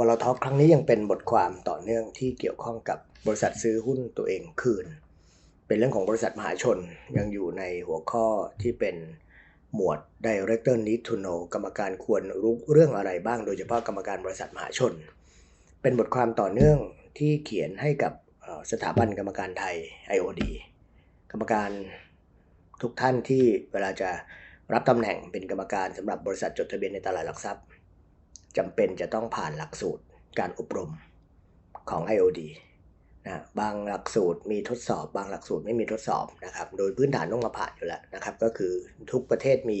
วอลท็อปครั้งนี้ยังเป็นบทความต่อเนื่องที่เกี่ยวข้องกับบริษัทซื้อหุ้นตัวเองคืน เป็นเรื่องของบริษัทมหาชนยังอยู่ในหัวข้อที่เป็นหมวด Director Need to Know กรรมการควรรู้เรื่องอะไรบ้าง โดยเฉพาะกรรมการบริษัทมหาชน เป็นบทความต่อเนื่องที่เขียนให้กับสถาบันกรรมการไทย IOD กรรมการทุกท่านที่เวลาจะรับตำแหน่งเป็นกรรมการสำหรับบริษัทจดทะเบียนในตลาดหลักทรัพย์ จำเป็นจะต้องผ่านหลักสูตรการอบรมของ IOD นะบางหลักสูตรมีทดสอบ บางหลักสูตรไม่มีทดสอบนะครับ โดยพื้นฐานต้องมาผ่านอยู่แล้วนะครับ ก็คือทุกประเทศมี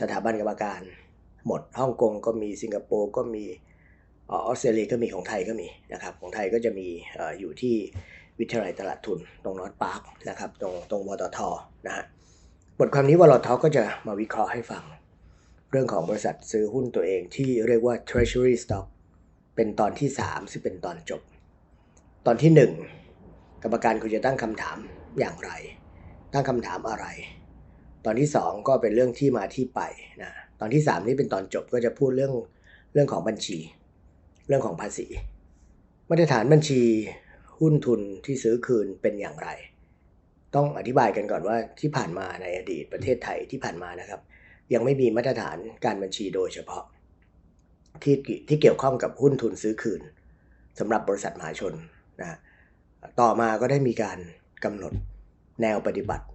สถาบันกรรมการ หมดฮ่องกงก็มีสิงคโปร์ก็มีออสเตรเลียก็มีของไทยก็มีนะครับ ของไทยก็จะมีอยู่ที่วิทยาลัยตลาดทุนตรงนอตพาร์คนะครับ ตรงตรงวตทนะฮะบทความนี้วอลทก็จะมาวิเคราะห์ให้ฟัง รื่องของบริษัทซื้อหุ้นตัวเองที่เรียกว่า treasury stock เป็นตอนที่ 3 ซึ่งเป็นตอนจบ ตอนที่ 1 กรรมการคุณจะตั้งคำถามอย่างไร ตั้งคำถามอะไร ตอนที่ 2 ก็เป็นเรื่องที่มาที่ไปนะตอนที่ 3 นี่เป็นตอนจบก็จะพูดเรื่องเรื่องของบัญชี เรื่องของภาษี มาตรฐานบัญชีหุ้นทุนที่ซื้อคืนเป็นอย่างไร ต้องอธิบายกันก่อนว่าที่ผ่านมาในอดีตประเทศไทยที่ผ่านมานะครับ ยังไม่มีมาตรฐานการบัญชีโดยเฉพาะ ที่ที่เกี่ยวข้องกับหุ้นทุนซื้อคืนสำหรับบริษัทมหาชนนะต่อมาก็ได้มีการกำหนดแนวปฏิบัติ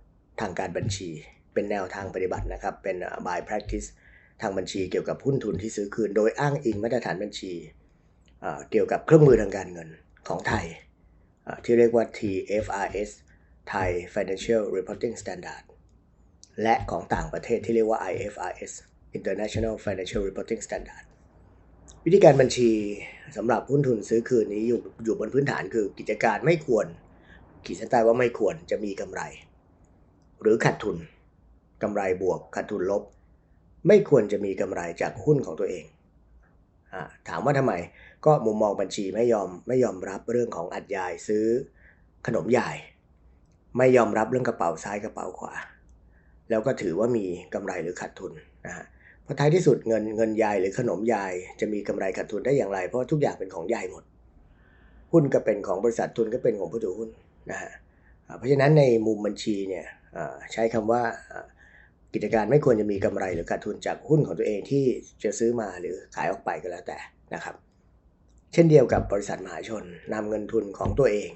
ทางการบัญชี เป็นแนวทางปฏิบัตินะครับ เป็น by practice ทางบัญชีเกี่ยวกับหุ้นทุนที่ซื้อคืน โดยอ้างอิงมาตรฐานบัญชีเกี่ยวกับเครื่องมือทางการเงินของไทย ที่เรียกว่า TFRS Thai Financial Reporting Standard และของต่างประเทศที่เรียกว่า IFRS International Financial Reporting Standard วิธีการบัญชีสำหรับหุ้นทุนซื้อคืนนี้อยู่อยู่บนพื้นฐานคือกิจการไม่ควร ขีดเส้นใต้ว่าไม่ควรจะมีกำไร หรือขาดทุนกำไรบวกขาดทุนลบ ไม่ควรจะมีกำไรจากหุ้นของตัวเองอถามว่าทำไมก็มุมมองบัญชีไม่ยอมไม่ยอมรับเรื่องของอัดยายซื้อขนมยาย ไม่ยอมรับเรื่องกระเป๋าซ้ายกระเป๋าขวา แล้วก็ถือว่ามีกำไรหรือขาดทุนนะฮะเพราะท้ายที่สุดเงินเงินยายหรือขนมยายจะมีกำไรขาดทุนได้อย่างไร เพราะทุกอย่างเป็นของยายหมด หุ้นก็เป็นของบริษัททุนก็เป็นของผู้ถือหุ้นนะฮะเพราะฉะนั้นในมุมบัญชีเนี่ยใช้คำว่ากิจการไม่ควรจะมีกำไรหรือขาดทุนจากหุ้นของตัวเองที่จะซื้อมาหรือขายออกไปก็แล้วแต่นะครับ เช่นเดียวกับบริษัทมหาชนนำเงินทุนของตัวเอง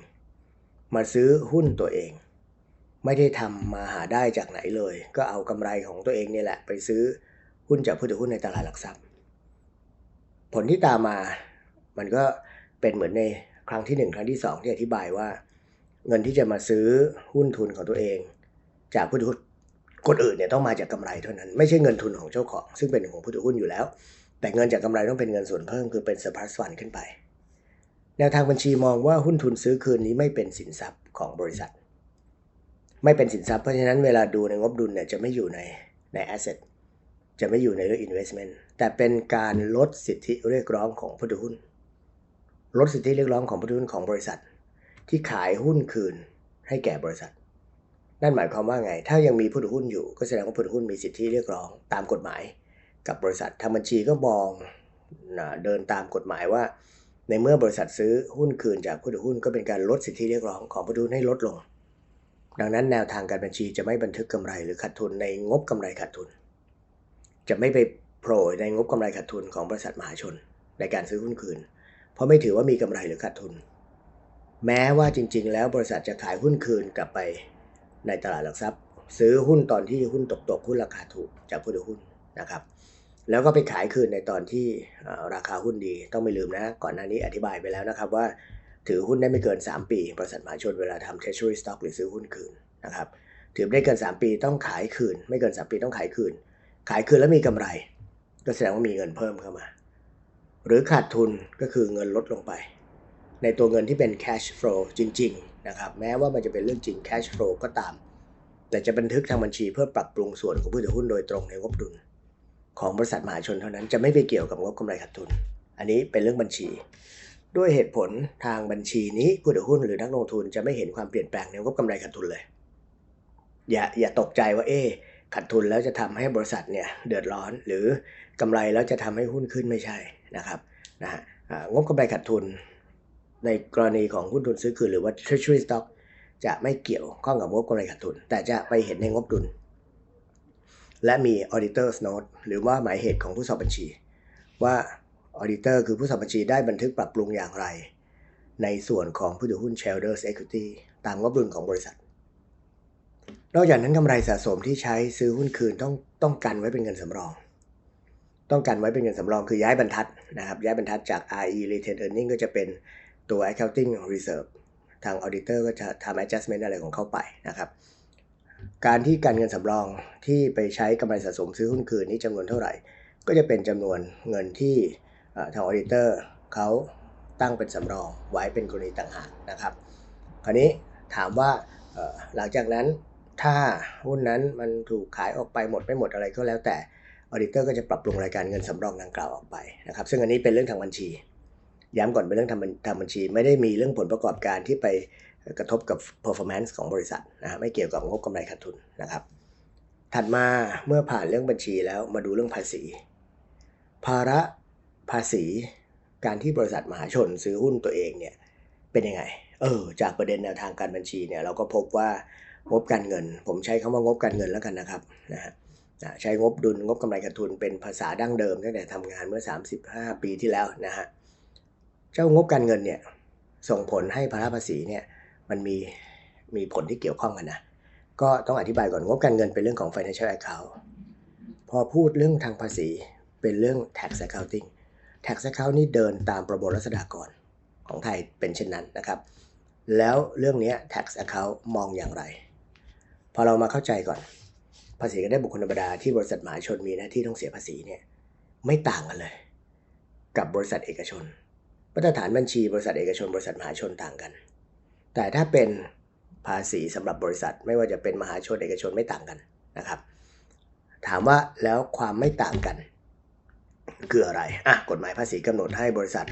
มาซื้อหุ้นตัวเอง ไม่ได้ทำมาหาได้จากไหนเลย ก็เอากำไรของตัวเองเนี่แหละ ไปซื้อหุ้นจากผู้ถือหุ้นในตลาดหลักทรัพย์ ผลที่ตามมา มันก็เป็นเหมือนในครั้งที่ 1 ครั้งที่ 2 ที่อธิบายว่า เงินที่จะมาซื้อหุ้นทุนของตัวเอง จากผู้ถือหุ้นคนอื่นเนี่ยต้องมาจากกำไรเท่านั้น ไม่ใช่เงินทุนของเจ้าของ ซึ่งเป็นของผู้ถือหุ้นอยู่แล้ว แต่เงินจากกำไรต้องเป็นเงินส่วนเพิ่มคือเป็นเซอร์สฟันขึ้นไปแนวทางบัญชีมองว่าหุ้นทุนซื้อคืนนี้ไม่เป็นสินทรัพย์ของบริษัท ไม่เป็นสินทรัพย์เพราะฉะนั้นเวลาดูในงบดุลเนี่ยจะไม่อยู่ในในแอสเซทจะไม่อยู่ในเรื่อง investment แต่เป็นการลดสิทธิเรียกร้องของผู้ถือหุ้น ลดสิทธิเรียกร้องของผู้ถือหุ้นของบริษัท ที่ขายหุ้นคืนให้แก่บริษัท นั่นหมายความว่าไง ถ้ายังมีผู้ถือหุ้นอยู่ ก็แสดงว่าผู้ถือหุ้นมีสิทธิเรียกร้องตามกฎหมาย กับบริษัททางบัญชีก็มองเดินตามกฎหมายว่า ในเมื่อบริษัทซื้อหุ้นคืนจากผู้ถือหุ้นก็เป็นการลดสิทธิเรียกร้องของผู้ถือหุ้นให้ลดลง ดังนั้นแนวทางการบัญชีจะไม่บันทึกกำไรหรือขาดทุนในงบกำไรขาดทุน จะไม่ไปโผล่ในงบกำไรขาดทุนของบริษัทมหาชน ในการซื้อหุ้นคืน เพราะไม่ถือว่ามีกำไรหรือขาดทุน แม้ว่าจริง ๆ แล้วบริษัทจะขายหุ้นคืนกลับไปในตลาดหลักทรัพย์ ซื้อหุ้นตอนที่หุ้นตกตกหุ้นราคาถูกจากผู้ถือหุ้นนะครับ แล้วก็ไปขายคืนในตอนที่ราคาหุ้นดีต้องไม่ลืมนะ ก่อนหน้านี้อธิบายไปแล้วนะครับว่า ถือหุ้นได้ไม่เกิน 3 ปีบริษัทมหาชนเวลาทำ treasury stock หรือซื้อหุ้นคืนนะครับถือได้เกิน 3 ปีต้องขายคืน ไม่เกิน 3 ปีต้องขายคืน ขายคืนแล้วมีกำไร ก็แสดงว่ามีเงินเพิ่มเข้ามา หรือขาดทุนก็คือเงินลดลงไป ในตัวเงินที่เป็น cash flow จริง ๆ นะครับ แม้ว่ามันจะเป็นเรื่องจริง cash flow ก็ตาม แต่จะบันทึกทางบัญชีเพื่อปรับปรุงส่วนของผู้ถือหุ้นโดยตรงในงบดุล ของบริษัทมหาชนเท่านั้นจะไม่ไปเกี่ยวกับงบกำไรขาดทุน อันนี้เป็นเรื่องบัญชี ด้วยเหตุผลทางบัญชีนี้ผู้ถือหุ้นหรือนักลงทุนจะไม่เห็นความเปลี่ยนแปลงในงบกำไรขาดทุนเลย อย่าอย่าตกใจว่าเอ๊ขาดทุนแล้วจะทำให้บริษัทเนี่ยเดือดร้อน หรือกำไรแล้วจะทำให้หุ้นขึ้นไม่ใช่นะครับนะฮะงบกำไรขาดทุน ในกรณีของหุ้นทุนซื้อคืนหรือว่า treasury stock จะไม่เกี่ยวข้องกับงบกำไรขาดทุน แต่จะไปเห็นในงบดุล และมี auditor's note หรือว่าหมายเหตุของผู้สอบบัญชี ว่า auditor คือผู้สอบบัญชีได้บันทึกปรับปรุงอย่างไร ในส่วนของผู้ถือหุ้น shareholders equity ตามงบดุลของบริษัท นอกจากนั้นกำไรสะสมที่ใช้ซื้อหุ้นคืนต้องต้องกันไว้เป็นเงินสำรอง ต้องกันไว้เป็นเงินสำรองคือย้ายบรรทัดนะครับ ย้ายบรรทัดจาก RE retained earning ก็จะเป็นตัว accounting reserve ทาง auditor ก็จะทำ adjustment อะไรของเขาไปนะครับ การที่การเงินสำรองที่ไปใช้กำไรสะสมซื้อหุ้นคืนนี้จำนวนเท่าไหร่ ก็จะเป็นจำนวนเงินที่ ทาง auditor เขาตั้งเป็นสำรองไว้เป็นกรณีต่างหากนะครับ คราวนี้ถามว่าหลังจากนั้นถ้าหุ้นนั้นมันถูกขายออกไปหมดไม่หมดอะไรก็แล้วแต่ออดิเตอร์ก็จะปรับปรุงรายการเงินสำรองดังกล่าวออกไปนะครับซึ่งอันนี้เป็นเรื่องทางบัญชี ย้ำก่อนเป็นเรื่องทางทางบัญชี ไม่ได้มีเรื่องผลประกอบการที่ไปกระทบกับ performance ของบริษัทนะไม่เกี่ยวกับงบกำไรขาดทุนนะครับ ถัดมาเมื่อผ่านเรื่องบัญชีแล้วมาดูเรื่องภาษี ภาระ ภาษีการที่บริษัทมหาชนซื้อหุ้นตัวเองเนี่ยเป็นยังไง เออ จากประเด็นแนวทางการบัญชีเนี่ยเราก็พบว่างบการเงิน ผมใช้คำว่างบการเงินแล้วกันนะครับนะฮะใช้งบดุลงบกำไรขาดทุนเป็นภาษาดั้งเดิมตั้งแต่ทำงานเมื่อ 35 ปีที่แล้วนะฮะเจ้างบการเงินเนี่ยส่งผลให้ภาระภาษีเนี่ยมันมีมีผลที่เกี่ยวข้องกันนะก็ต้องอธิบายก่อนงบการเงินเป็นเรื่องของ financial account พอพูดเรื่องทางภาษีเป็นเรื่อง tax accounting tax account นี่เดินตามประมวลรัษฎากรของไทยเป็นเช่นนั้นนะครับ แล้วเรื่องนี้ tax account มองอย่างไร พอเรามาเข้าใจก่อน ภาษีก็ได้บุคคลธรรมดาที่บริษัทมหาชนมีหน้าที่ต้องเสียภาษีเนี่ยไม่ต่างกันเลย กับบริษัทเอกชน มาตรฐานบัญชีบริษัทเอกชน บริษัทมหาชนต่างกัน แต่ถ้าเป็นภาษีสำหรับบริษัทไม่ว่าจะเป็นมหาชนเอกชนไม่ต่างกันนะครับ ถามว่าแล้วความไม่ต่างกัน คืออะไรอะกฎหมายภาษีกำหนดให้บริษัท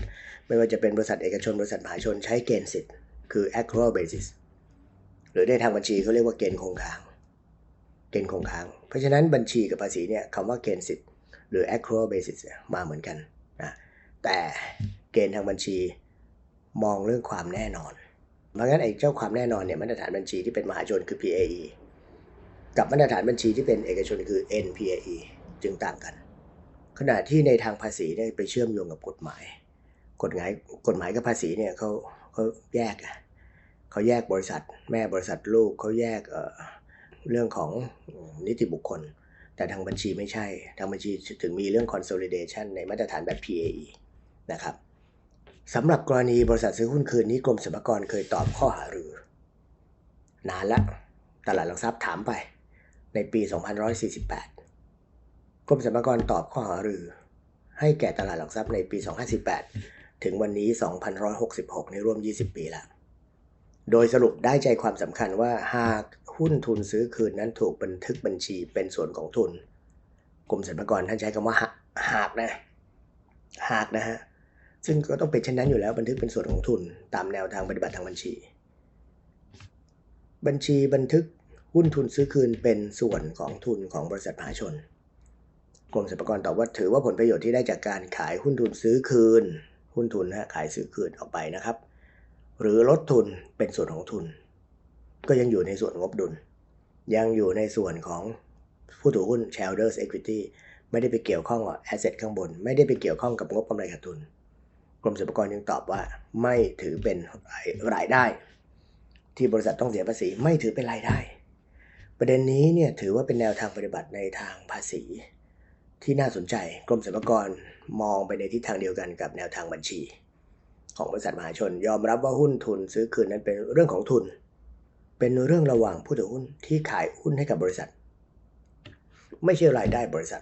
ไม่ว่าจะเป็นบริษัทเอกชน บริษัทมหาชนใช้เกณฑ์สิทธิ์คือ accrual basis หรือในทางบัญชีเขาเรียกว่าเกณฑ์คงค้าง เกณฑ์คงค้าง เพราะฉะนั้นบัญชีกับภาษีเนี่ยคำว่าเกณฑ์สิทธิ์หรือ accrual basis มาเหมือนกันนะแต่เกณฑ์ทางบัญชีมองเรื่องความแน่นอน เพราะงั้นไอ้เจ้าความแน่นอนเนี่ยมาตรฐานบัญชีที่เป็นมหาชนคือ PAE กับมาตรฐานบัญชีที่เป็นเอกชนคือ NPAE จึงต่างกัน ขณะที่ในทางภาษีเนี่ยไปเชื่อมโยงกับกฎหมาย กฎหมายกฎหมายกับภาษีเนี่ยเขาเขาแยกอะเขาแยกบริษัท แม่บริษัทลูกเขาแยกเเรื่องของนิติบุคคล แต่ทางบัญชีไม่ใช่ ทางบัญชีถึงมีเรื่อง consolidation ในมาตรฐานแบบ PAE นะครับสำหรับกรณีบริษัทซื้อหุ้นคืนนี้กรมสรรพากรเคยตอบข้อหารือนานละตลาดหลักทรัพย์ถามไปในปี 2148 กรมสรรพากรตอบข้อหารือ ให้แก่ตลาดหลักทรัพย์ในปี 2518 ถึงวันนี้ 2166 ในร่วม 20 ปีแล้วโดยสรุปได้ใจความสำคัญว่าหากหุ้นทุนซื้อคืนนั้นถูกบันทึกบัญชีเป็นส่วนของทุน กรมสรรพากรท่านใช้คำว่าหากนะ หากนะฮะ ซึ่งก็ต้องเป็นเช่นนั้นอยู่แล้วบันทึกเป็นส่วนของทุน ตามแนวทางปฏิบัติทางบัญชี บัญชีบันทึกหุ้นทุนซื้อคืนเป็นส่วนของทุนของบริษัทมหาชน กรมสรรพากรตอบว่าถือว่าผลประโยชน์ที่ได้จากการขายหุ้นทุนซื้อคืน หุ้นทุนนะขายซื้อคืนออกไปนะครับ หรือลดทุนเป็นส่วนของทุน ก็ยังอยู่ในส่วนงบดุล ยังอยู่ในส่วนของผู้ถือหุ้น shareholders equity ไม่ได้ไปเกี่ยวข้องกับ asset ข้างบน ไม่ได้ไปเกี่ยวข้องกับงบกำไรขาดทุน กรมสรรพากรยังตอบว่า ไม่ถือเป็นรายได้ ที่บริษัทต้องเสียภาษีไม่ถือเป็นรายได้ ประเด็นนี้เนี่ยถือว่าเป็นแนวทางปฏิบัติในทางภาษี ที่น่าสนใจกรมสรรพากรมองไปในทิศทางเดียวกันกับแนวทางบัญชี ของบริษัทมหาชน ยอมรับว่าหุ้นทุนซื้อคืนนั้นเป็นเรื่องของทุน เป็นเรื่องระหว่างผู้ถือหุ้นที่ขายหุ้นให้กับบริษัท ไม่ใช่รายได้บริษัท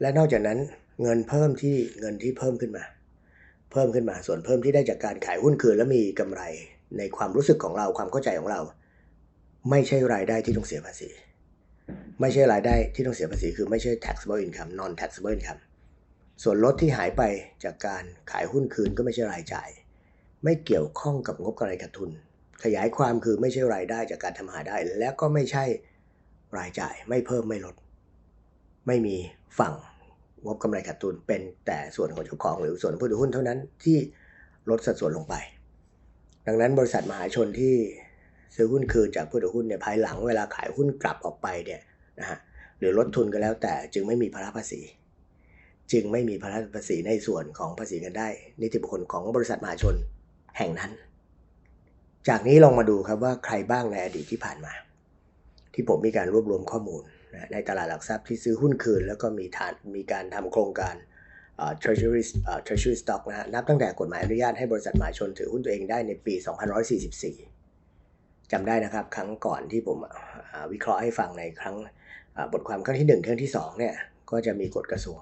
และนอกจากนั้นเงินเพิ่มที่เงินที่เพิ่มขึ้นมา เพิ่มขึ้นมาส่วนเพิ่มที่ได้จากการขายหุ้นคืนและมีกำไรในความรู้สึกของเราความเข้าใจของเรา ไม่ใช่รายได้ที่ต้องเสียภาษี ไม่ใช่รายได้ที่ต้องเสียภาษีคือไม่ใช่ taxable income non taxable income ส่วนลดที่หายไปจากการขายหุ้นคืนก็ไม่ใช่รายจ่าย ไม่เกี่ยวข้องกับงบกำไรขาดทุน ขยายความคือไม่ใช่รายได้จากการทำหาได้ และก็ไม่ใช่รายจ่ายไม่เพิ่มไม่ลด ไม่มีฝั่งงบกำไรขาดทุนเป็นแต่ส่วนของเจ้าของหรือส่วนผู้ถือหุ้นเท่านั้นที่ลดสัดส่วนลงไป ดังนั้นบริษัทมหาชนที่ซื้อหุ้นคืนจากผู้ถือหุ้นเนี่ยภายหลังเวลาขายหุ้นกลับออกไปเนี่ย นะฮะหรือลดทุนก็แล้วแต่จึงไม่มีภาระภาษี จึงไม่มีภาระภาษีในส่วนของภาษีกันได้ นิติบุคคลของบริษัทมหาชนแห่งนั้น จากนี้ลองมาดูครับว่าใครบ้างในอดีตที่ผ่านมา ที่ผมมีการรวบรวมข้อมูลนะในตลาดหลักทรัพย์ที่ซื้อหุ้นคืน แล้วก็มีฐานมีการทำโครงการ treasury treasury stock นะฮะนับตั้งแต่กฎหมายอนุญาตให้บริษัทมหาชนถือหุ้นตัวเองได้ในปี2544จำได้นะครับ ครั้งก่อนที่ผมวิเคราะห์ให้ฟังในครั้ง บทความครั้งที่1ครั้งที่ 2 เนี่ย ก็จะมีกฎกระทรวง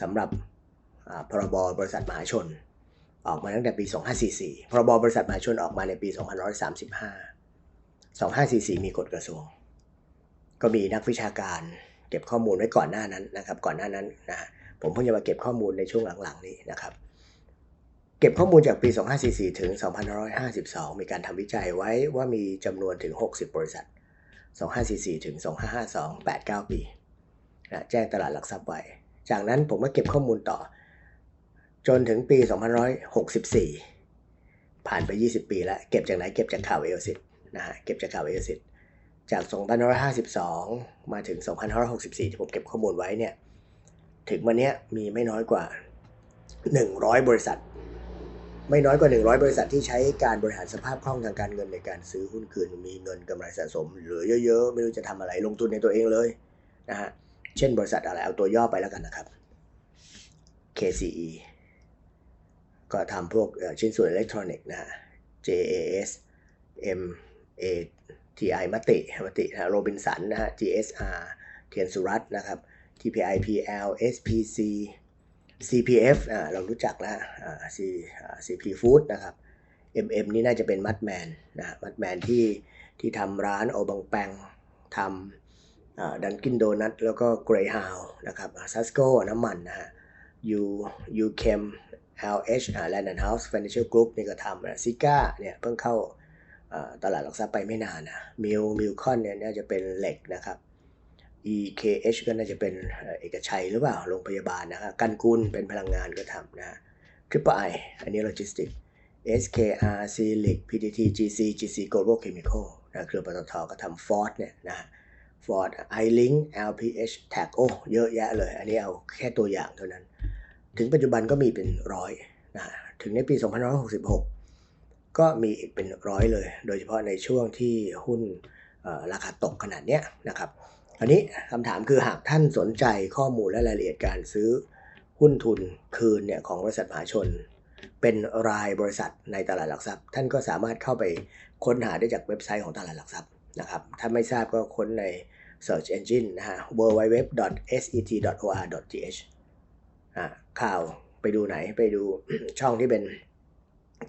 สำหรับพรบบริษัทมหาชน ออกมาตั้งแต่ปี 2544 พรบบริษัทมหาชนออกมาในปี 2535 2544 มีกฎกระทรวง ก็มีนักวิชาการเก็บข้อมูลไว้ก่อนหน้านั้นนะครับ ก่อนหน้านั้นนะผมเพิ่งจะมาเก็บข้อมูลในช่วงหลังๆ นี้นะครับ เก็บข้อมูลจากปี 2544 ถึง 2552 มีการทำวิจัยไว้ว่ามีจำนวนถึง 60 บริษัท 2544 ถึง 2552 8-9 ปีนะแจ้งตลาดหลักทรัพย์ไว้ จากนั้นผมก็เก็บข้อมูลต่อ จนถึงปี 2564 ผ่านไป 20 ปีแล้ว เก็บจากไหนเก็บจากข่าวเอลซิตนะฮะเก็บจากข่าวเอลซิตจาก 2552 มาถึง 2564 ที่ผมเก็บข้อมูลไว้เนี่ย ถึงวันนี้มีไม่น้อยกว่า 100 บริษัท ไม่น้อยกว่า 100 บริษัทที่ใช้การบริหารสภาพคล่องทางการเงินในการซื้อหุ้นคืนมีเงินกำไรสะสมเหลือเยอะๆ ไม่รู้จะทำอะไรลงทุนในตัวเองเลยนะฮะเช่นบริษัทอะไรเอาตัวย่อไปแล้วกันนะครับ KCE ก็ทำพวกชิ้นส่วนอิเล็กทรอนิกส์นะ JAS MA TI มติมตินะโรบินสันนะฮะ GSR เทียนสุรัตน์นะครับ TPI PL SPC CPF อ่าเรารู้จักแล้วอ่า C CP Food นะครับ MM นี่น่าจะเป็นมัดแมนนะมัดแมนที่ที่ทำร้านโอบังแปงทำดันกินโดนัทแล้วก็เกรย์ฮาวนะครับซัสโกน้ำมันนะฮะ U U Chem LH อ่า Land and House Financial Group นี่ก็ทำนะซิก้าเนี่ยเพิ่งเข้าตลาดหลักทรัพย์ไปไม่นานนะมิลมิลคอนเนี่ยน่าจะเป็นเหล็กนะครับ EKH ก็น่าจะเป็นเอกชัยหรือเปล่า โรงพยาบาลนะครับกันกุลเป็นพลังงานก็ทำนะ Triple I อันนี้โลจิสติก SKR c l i c PTT GC GC Global Chemical นะเครือปตทก็ทำ Ford เนี่ยนะ Ford iLink LPH Tag โอ้เยอะแยะเลย อันนี้เอาแค่ตัวอย่างเท่านั้น ถึงปัจจุบันก็มีเป็นร้อยนะถึงในปี 2566 ก็มีอีกเป็นร้อยเลย โดยเฉพาะในช่วงที่หุ้นราคาตกขนาดนี้นะครับ อันนี้คำถามคือหากท่านสนใจข้อมูลและรายละเอียดการซื้อหุ้นทุนคืนเนี่ยของบริษัทมหาชน เป็นรายบริษัทในตลาดหลักทรัพย์ ท่านก็สามารถเข้าไปค้นหาได้จากเว็บไซต์ของตลาดหลักทรัพย์นะครับถ้าไม่ทราบก็ค้นใน search engine นะฮะ www.set.or.th ข่าวไปดูไหนไปดูช่องที่เป็น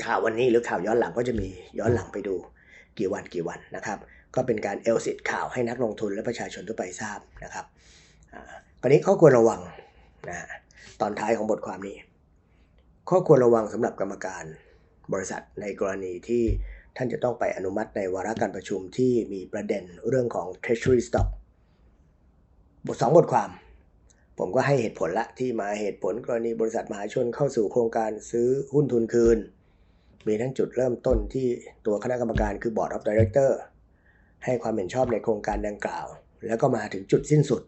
ข่าววันนี้หรือข่าวย้อนหลังก็จะมีย้อนหลังไปดูกี่วันกี่วันนะครับ ก็เป็นการเอลสิทข่าวให้นักลงทุนและประชาชนทั่วไปทราบนะครับคราวนี้ข้อควรระวังนะตอนท้ายของบทความนี้ ข้อควรระวังสำหรับกรรมการบริษัทในกรณีที่ท่านจะต้องไปอนุมัติในวาระการประชุมที่มีประเด็นเรื่องของ treasury stock บทสองบทความ ผมก็ให้เหตุผลละที่มาเหตุผลกรณีบริษัทมหาชนเข้าสู่โครงการซื้อหุ้นทุนคืน มีทั้งจุดเริ่มต้นที่ตัวคณะกรรมการคือ board of director ให้ความเห็นชอบในโครงการดังกล่าว แล้วก็มาถึงจุดสิ้นสุด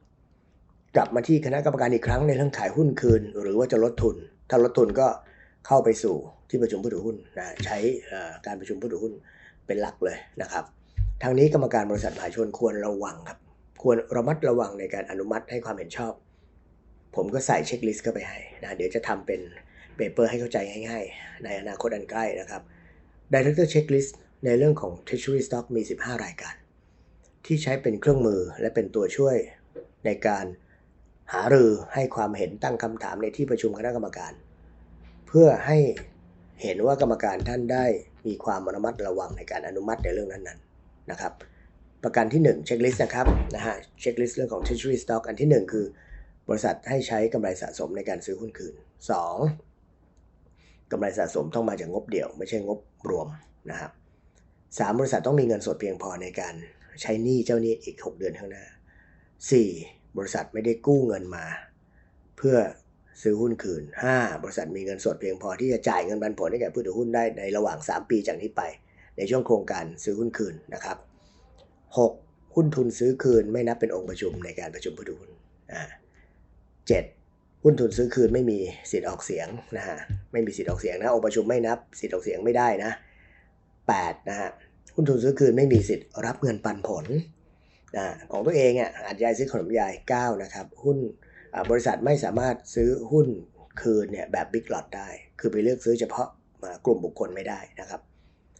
กลับมาที่คณะกรรมการอีกครั้งในเรื่องขายหุ้นคืน หรือว่าจะลดทุน ถ้าลดทุนก็เข้าไปสู่ที่ประชุมผู้ถือหุ้นนะใช้การประชุมผู้ถือหุ้นเป็นหลักเลยนะครับทางนี้กรรมการบริษัทมหาชนควรระวังครับควรระมัดระวังในการอนุมัติให้ความเห็นชอบ ผมก็ใส่เช็คลิสต์เข้าไปให้นะเดี๋ยวจะทำเป็นเปเปอร์ให้เข้าใจง่ายๆ ในอนาคตอันใกล้นะครับ Director Checklist ในเรื่องของ Treasury Stock มี 15 รายการ ที่ใช้เป็นเครื่องมือและเป็นตัวช่วยในการหารือให้ความเห็นตั้งคำถามในที่ประชุมคณะกรรมการ เพื่อให้เห็นว่ากรรมการท่านได้มีความระมัดระวังในการอนุมัติในเรื่องนั้นๆนะครับ ประการที่1เช็คลิสต์นะครับนะฮะเช็คลิสต์เรื่องของ Treasury Stock อันที่ 1 คือบริษัทให้ใช้กำไรสะสมในการซื้อหุ้นคืน 2. กำไรสะสมต้องมาจากงบเดี่ยว ไม่ใช่งบรวมนะครับสามบริษัทต้องมีเงินสดเพียงพอในการ ใช้หนี้เจ้าหนี้อีก 6 เดือนข้างหน้า 4. บริษัทไม่ได้กู้เงินมา เพื่อซื้อหุ้นคืน 5. บริษัทมีเงินสดเพียงพอที่จะจ่ายเงินปันผลให้แก่ผู้ถือหุ้นได้ในระหว่าง 3 ปีจากนี้ไป ในช่วงโครงการซื้อหุ้นคืนนะครับ 6. หุ้นทุนซื้อคืนไม่นับเป็นองค์ประชุมในการประชุมผู้ถือหุ้นอ่าเจ็ดหุ้นทุนซื้อคืนไม่มีสิทธิ์ออกเสียงนะฮะไม่มีสิทธิ์ออกเสียงนะองค์ประชุมไม่นับสิทธิ์ออกเสียงไม่ได้นะ8นะฮะ หุ้นทุนซื้อคืนไม่มีสิทธิ์รับเงินปันผลนะของตัวเองอะอาจยายซื้อขนมยาย9นะครับหุ้นบริษัทไม่สามารถซื้อหุ้นคืนเนี่ยแบบบิ๊กหลอตได้ คือไปเลือกซื้อเฉพาะกลุ่มบุคคลไม่ได้นะครับ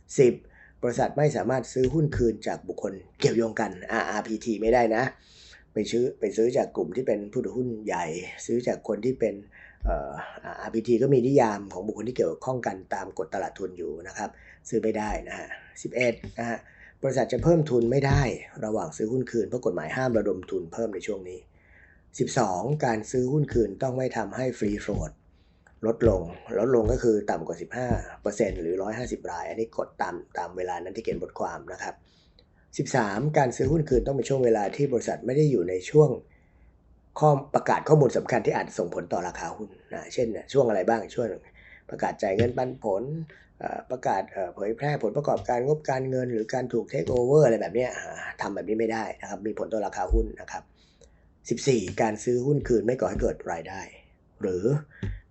10 บริษัทไม่สามารถซื้อหุ้นคืนจากบุคคลเกี่ยวโยงกัน RRPT ไม่ได้นะ ไปซื้อไปซื้อจากกลุ่มที่เป็นผู้ถือหุ้นใหญ่ ซื้อจากคนที่เป็น RPT ก็มีนิยามของบุคคลที่เกี่ยวข้องกันตามกฎตลาดทุนอยู่นะครับ ซื้อไม่ได้นะฮะ11นะฮะบริษัทจะเพิ่มทุนไม่ได้ระหว่างซื้อหุ้นคืนเพราะกฎหมายห้ามระดมทุนเพิ่มในช่วงนี้ 12 การซื้อหุ้นคืนต้องไม่ทำให้ฟรีโฟลดลดลง ลดลงก็คือต่ำกว่า 15%หรือ 150 ราย อันนี้กดตามตามเวลานั้นที่เขียนบทความนะครับ 13. การซื้อหุ้นคืนต้องเป็นช่วงเวลาที่บริษัทไม่ได้อยู่ในช่วง ข้อประกาศข้อมูลสำคัญที่อาจส่งผลต่อราคาหุ้นนะเช่นช่วงอะไรบ้างช่วงประกาศจ่ายเงินปันผลประกาศเผยแพร่ผลประกอบการงบการเงิน หรือการถูกเทคโอเวอร์อะไรแบบนี้ทำแบบนี้ไม่ได้นะครับมีผลต่อราคาหุ้นนะครับ 14. การซื้อหุ้นคืนไม่ก่อให้เกิดรายได้ หรือ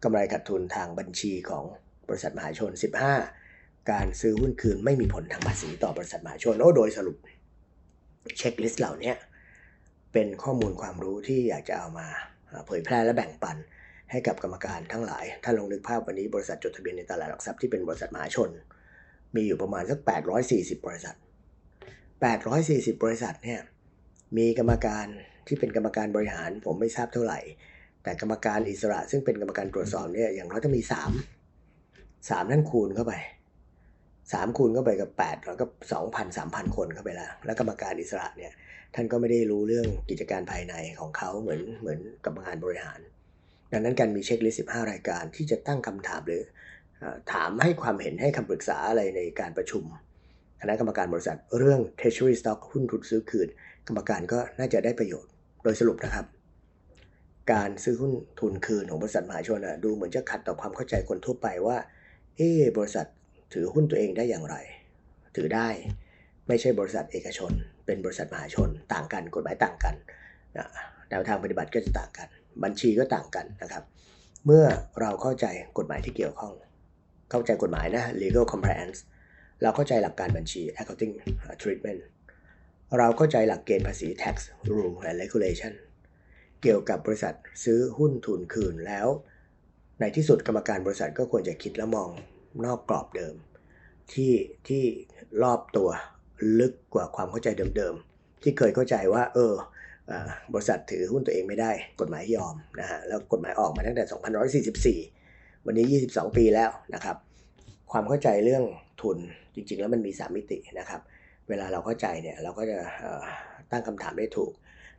กำไรขาดทุนทางบัญชีของบริษัทมหาชน 15. การซื้อหุ้นคืนไม่มีผลทางภาษีต่อบริษัทมหาชนโอ้โดยสรุปเช็คลิสต์เหล่านี้ เป็นข้อมูลความรู้ที่อยากจะเอามาเผยแพร่และแบ่งปันให้กับกรรมการทั้งหลาย ถ้าลองนึกภาพวันนี้บริษัทจดทะเบียนในตลาดหลักทรัพย์ที่เป็นบริษัทมหาชน มีอยู่ประมาณสัก 840 บริษัท 840 บริษัทเนี่ยมีกรรมการที่เป็นกรรมการบริหารผมไม่ทราบเท่าไหร่ แต่กรรมการอิสระ ซึ่งเป็นกรรมการตรวจสอบเนี่ยอย่างน้อยต้องมี 3 3 นั่นคูณเข้าไป 3 คูณเข้าไปกับ 8 แล้วก็ 2,000 3,000 คนเข้าไปแล้ว แล้วกรรมการอิสระเนี่ย ท่านก็ไม่ได้รู้เรื่องกิจการภายในของเขาเหมือนเหมือนกรรมการบริหาร ดังนั้นการมีเช็คลิสต์15 รายการที่จะตั้งคำถามหรือถามให้ความเห็นให้คำปรึกษาอะไรในการประชุม คณะกรรมการบริษัทเรื่อง treasury stock หุ้นทุนซื้อคืน กรรมการก็น่าจะได้ประโยชน์ โดยสรุปนะครับ การซื้อหุ้นทุนคืนของบริษัทมหาชนดูเหมือนจะขัดต่อความเข้าใจคนทั่วไปว่า เออบริษัทถือหุ้นตัวเองได้อย่างไร ถือได้ไม่ใช่บริษัทเอกชน เป็นบริษัทมหาชนต่างกัน กฎหมายต่างกันแนวทางปฏิบัติก็จะต่างกัน บัญชีก็ต่างกันนะครับ เมื่อเราเข้าใจกฎหมายที่เกี่ยวข้อง เข้าใจกฎหมายนะ legal compliance เราเข้าใจหลักการบัญชี accounting treatment เราเข้าใจหลักเกณฑ์ภาษี tax rule and regulation เกี่ยวกับบริษัทซื้อหุ้นทุนคืนแล้ว ในที่สุดกรรมการบริษัทก็ควรจะคิดและมองนอกกรอบเดิม ที่ที่รอบตัว ลึกกว่าความเข้าใจเดิมๆ ที่เคยเข้าใจว่า เออบริษัทถือหุ้นตัวเองไม่ได้ กฎหมายยอมนะฮะแล้วกฎหมายออกมาตั้งแต่ 2144 วันนี้ 22 ปีแล้วนะครับ ความเข้าใจเรื่องทุนจริงๆ แล้วมันมี 3 มิตินะครับ เวลาเราเข้าใจเนี่ยเราก็จะตั้งคำถามได้ถูก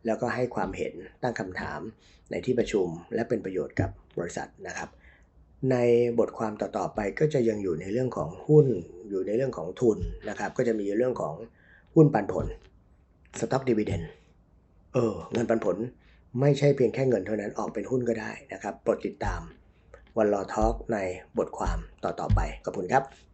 แล้วก็ให้ความเห็นตั้งคำถามในที่ประชุม และเป็นประโยชน์กับบริษัทนะครับ ในบทความต่อๆไปก็จะยังอยู่ในเรื่องของหุ้น อยู่ในเรื่องของทุนนะครับ ก็จะมีเรื่องของหุ้นปันผล stock dividend เออ เงินปันผลไม่ใช่เพียงแค่เงินเท่านั้นออกเป็นหุ้นก็ได้นะครับโปรดติดตามวันรอทอล์กในบทความต่อๆไปขอบคุณครับ